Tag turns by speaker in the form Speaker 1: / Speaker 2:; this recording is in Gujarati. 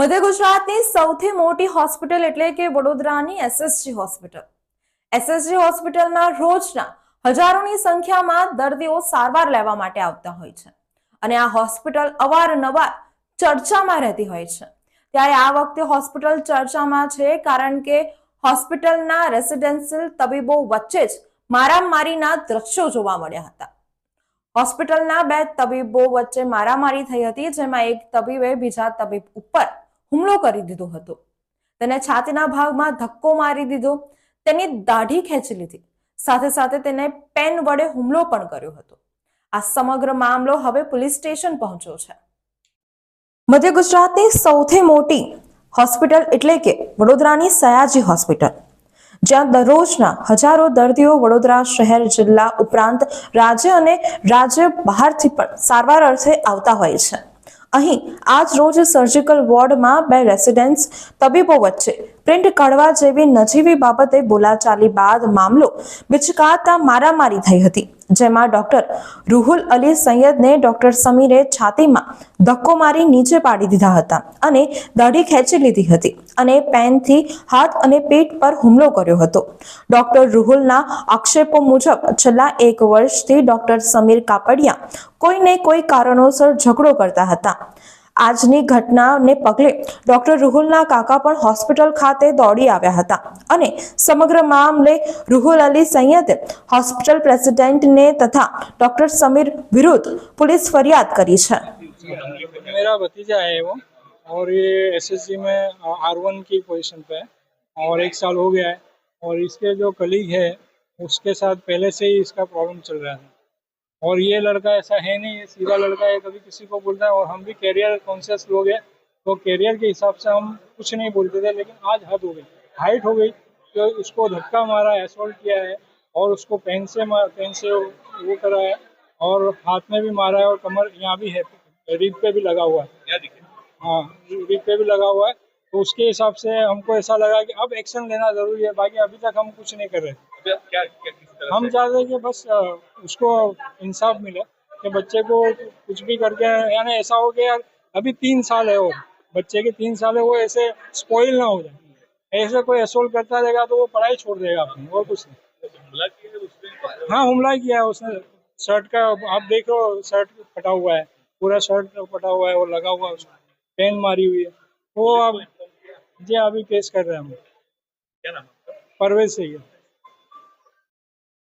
Speaker 1: મધ્ય ગુજરાતની સૌથી મોટી હોસ્પિટલ એટલે કે વડોદરાની એસએસજી હોસ્પિટલ. એસએસજી હોસ્પિટલમાં રોજના હજારોની સંખ્યામાં દર્દીઓ સારવાર લેવા માટે આવતા હોય છે. અને આ હોસ્પિટલ અવારનવાર ચર્ચામાં રહેતી હોય છે. ત્યારે આ વખતે હોસ્પિટલ ચર્ચામાં છે કારણ કે હોસ્પિટલના રેસિડેન્શિયલ તબીબો વચ્ચે જ મારામારીના દ્રશ્યો જોવા મળ્યા હતા. હોસ્પિટલના બે તબીબો વચ્ચે મારામારી થઈ હતી, જેમાં એક તબીબે બીજા તબીબ ઉપર હુમલો કરી દીધો હતો. તેને છાતીના ભાગમાં ધક્કો મારી દીધો. તેની દાઢી ખેંચી લીધી. સાથે સાથે તેને પેન વડે હુમલો પણ કર્યો હતો. આ સમગ્ર મામલો હવે પોલીસ સ્ટેશન પહોંચ્યો છે. મધ્ય ગુજરાતની સૌથી મોટી હોસ્પિટલ એટલે કે વડોદરાની સયાજી હોસ્પિટલ, જ્યાં દરરોજના હજારો દર્દીઓ વડોદરા શહેર, જિલ્લા ઉપરાંત રાજ્ય અને રાજ્ય બહારથી પણ સારવાર અર્થે આવતા હોય છે. અહીં આજ રોજ સર્જિકલ વોર્ડમાં બે રેસિડેન્ટ્સ તબીબો વચ્ચે પ્રિન્ટ કાઢવા જેવી નજીવી બાબતે બોલાચાલી બાદ મામલો બિચકાતા મારામારી થઈ હતી, જેમાં ડોક્ટર રૂહુલ અલી સૈયદને ડોક્ટર સમીરે છાતીમાં ધક્કો મારી નીચે પાડી દીધા હતા અને દાઢી ખેંચી લીધી હતી અને પેનથી હાથ અને પેટ પર હુમલો કર્યો હતો. ડોક્ટર રૂહુલના આક્ષેપો મુજબ છેલ્લા એક વર્ષથી ડોક્ટર સમીર કાપડિયા કોઈને કોઈ કારણોસર ઝઘડો કરતા હતા. આજની ઘટનાને પગલે ડોક્ટર રૂહુલના કાકા પણ હોસ્પિટલ ખાતે દોડી આવ્યા હતા અને સમગ્ર મામલે રૂહુલ અલી સૈયદે હોસ્પિટલ પ્રેસિડેન્ટને તથા ડોક્ટર સમીર વિરુદ્ધ પોલીસ ફરિયાદ કરી છે
Speaker 2: मेरा भतीजा है वो और ये एसएससी में आर वन की पोजीशन पे है और एक साल हो गया है और इसके जो कलीग है उसके साथ पहले से ही इसका प्रॉब्लम चल रहा था और ये लड़का ऐसा है नहीं ये सीधा लड़का है कभी किसी को बोलता है और हम भी कैरियर कॉन्शियस लोग हैं तो कैरियर के हिसाब से हम कुछ नहीं बोलते थे लेकिन आज हद हो गई। हाइट हो गई तो उसको धक्का मारा असोल्ट किया है और उसको पेन से मार पेन से वो करा है और हाथ में भी मारा है और कमर यहाँ भी है रीप पे भी लगा हुआ है। हाँ रीप पे भी लगा हुआ है तो उसके हिसाब से हमको ऐसा लगा कि अब एक्शन लेना ज़रूरी है बाकी अभी तक हम कुछ नहीं कर रहे।
Speaker 3: क्या क्या तरह
Speaker 2: हम चाहते हैं कि बस उसको इंसाफ मिले कि बच्चे को कुछ भी करके यानी ऐसा हो कि यार अभी तीन साल है वो बच्चे के तीन साल है वो ऐसे स्पॉइल ना हो जाए। ऐसे कोई असोल करता रहेगा तो वो पढ़ाई छोड़ देगा अपनी और कुछ नहीं।
Speaker 3: किया हाँ
Speaker 2: हमला किया है उसने शर्ट का आप देख लो शर्ट फटा हुआ है पूरा शर्ट फटा हुआ है और लगा हुआ है उसको पेन मारी हुई है। वो अब जी अभी पेश कर रहे हैं हम।
Speaker 3: क्या नाम
Speaker 2: परवेज से ही है